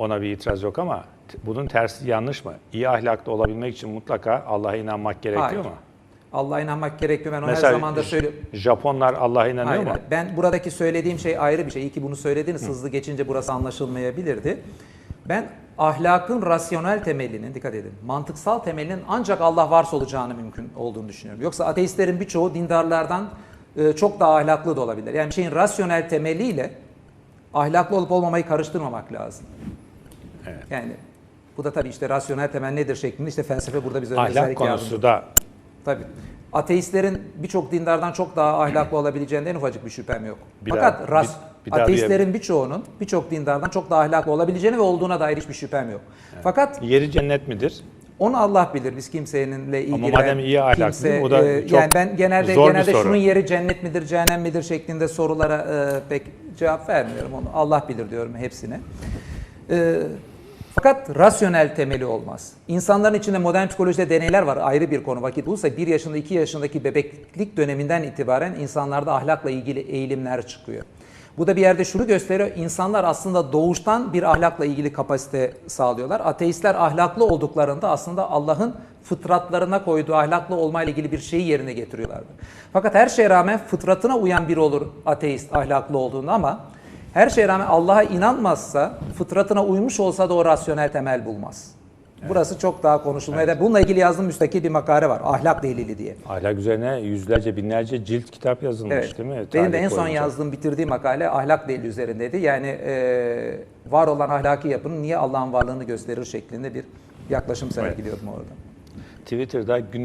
Ona bir itiraz yok ama bunun tersi yanlış mı? İyi ahlaklı olabilmek için mutlaka Allah'a inanmak gerekiyor Hayır. mu? Allah'a inanmak gerekiyor. Ben o Mesela her zaman da söylüyorum. Japonlar Allah'a inanıyor Hayır, mu? ben buradaki söylediğim şey ayrı bir şey. İyi ki bunu söylediniz. Hızlı geçince burası anlaşılmayabilirdi. Ben ahlakın rasyonel temelinin, dikkat edin, mantıksal temelinin ancak Allah varsa olacağını mümkün olduğunu düşünüyorum. Yoksa ateistlerin birçoğu dindarlardan e, çok daha ahlaklı da olabilir. Yani bir şeyin rasyonel temeliyle ahlaklı olup olmamayı karıştırmamak lazım. Evet. Yani bu da tabii işte rasyonel temel nedir şeklinde işte felsefe burada bize Ahlak konusu da Tabii. Ateistlerin birçok dindardan çok daha ahlaklı olabileceğinden ufacık bir şüphem yok. Bir Fakat daha- ras- bir- bir ateistlerin birçoğunun birçok dindardan çok daha ahlaklı olabileceğine ve olduğuna dair hiçbir şüphem yok. Fakat yeri cennet midir? onu Allah bilir. Biz kimseninle ilgili madem iyi ahlaklı, kimse, o da e, çok yani ben genelde zor genelde soru. şunun yeri cennet midir, cehennem midir şeklinde sorulara e, pek cevap vermiyorum. Onu Allah bilir diyorum hepsine. E, fakat rasyonel temeli olmaz. İnsanların içinde modern psikolojide deneyler var. Ayrı bir konu. Vakit bulursa 1 yaşında 2 yaşındaki bebeklik döneminden itibaren insanlarda ahlakla ilgili eğilimler çıkıyor. Bu da bir yerde şunu gösteriyor. İnsanlar aslında doğuştan bir ahlakla ilgili kapasite sağlıyorlar. Ateistler ahlaklı olduklarında aslında Allah'ın fıtratlarına koyduğu ahlaklı olmayla ilgili bir şeyi yerine getiriyorlardı. Fakat her şeye rağmen fıtratına uyan biri olur ateist ahlaklı olduğunda ama her şeye rağmen Allah'a inanmazsa, fıtratına uymuş olsa da o rasyonel temel bulmaz. Burası çok daha konuşulmaya da. Bununla ilgili yazdığım müstakil bir makale var. Ahlak delili diye. Ahlak üzerine yüzlerce binlerce cilt kitap yazılmış Evet. değil mi? Benim de en son boyunca. yazdığım, bitirdiğim makale ahlak delili üzerindeydi. Yani e, var olan ahlaki yapının niye Allah'ın varlığını gösterir şeklinde bir yaklaşım sergiliyordum orada. Twitter'da gün